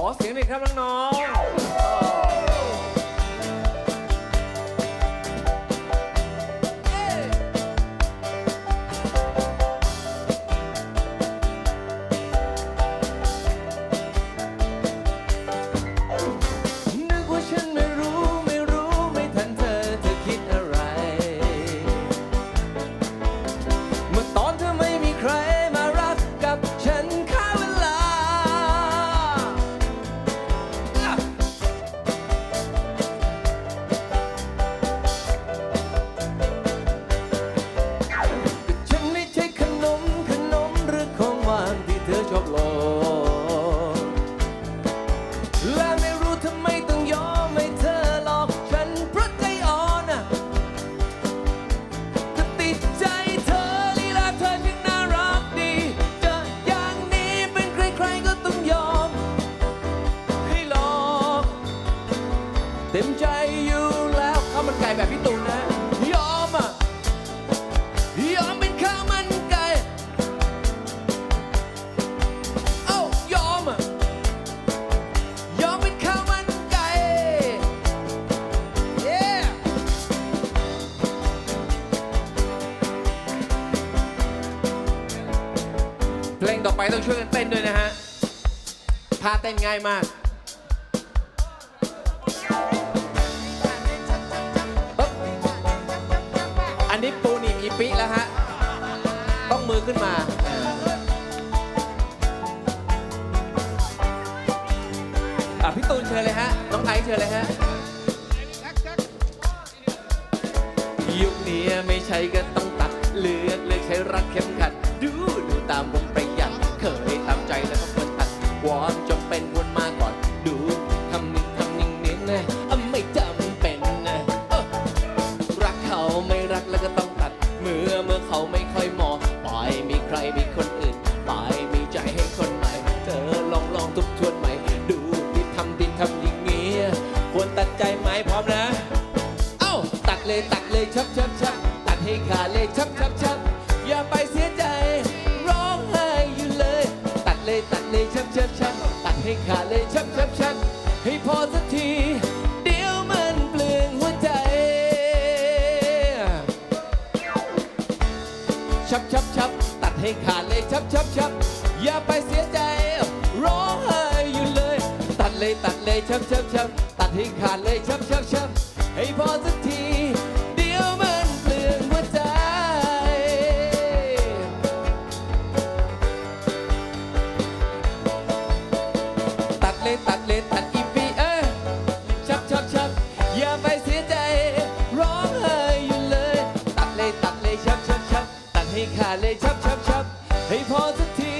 ขอเสียงหน่อยครับน้องๆ เต็มใจอยู่แล้วข้าวมันไก่แบบพี่ตูนนะยอมอะยอมเป็นข้าวมันไก่เอ้ายอมอะยอมเป็นข้าวมันไก่ yeah เพลงต่อไปต้องช่วยกันเต้นด้วยนะฮะท่าเต้นง่ายมาก ต้องมือขึ้นมาอะพี่ตูนเชิญเลยฮะ น้องไอซ์เชิญเลยฮะ ยุคนี้ไม่ใช่ก็ต้องตัดเลือกเลือกใช้รัดเข็มขัด ดูดูตามวงประหยัดเคยตามใจแล้วก็ควรตัดความจำเป็นวน ไหมพร้อมนะ เอ้า ตัดเลยตัดเลยชับชับชับตัดให้ขาดเลยชับชับชับอย่าไปเสียใจ ร้องไห้อยู่เลย ตัดเลยตัดเลยชับชับชับตัดให้ขาดเลยชับชับชับให้พอสักที เดี๋ยวมันเปลืองหัวใจ ชับชับชับตัดให้ขาดเลยชับชับชับอย่าไปเสียใจ ร้องไห้อยู่เลย ตัดเลยตัดเลยชับชับชับ ให้ขาดเลยชับชับชับให้พอสักที เดี๋ยวมันเปลืองหัวใจ ตัดเลยตัดเลยตัดอีปีเอ้ยชับชับชับอย่าไปเสียใจ ร้องไห้อยู่เลย ตัดเลยตัดเลยชับชับชับตัดให้ขาดเลยชับชับชับให้พอสักที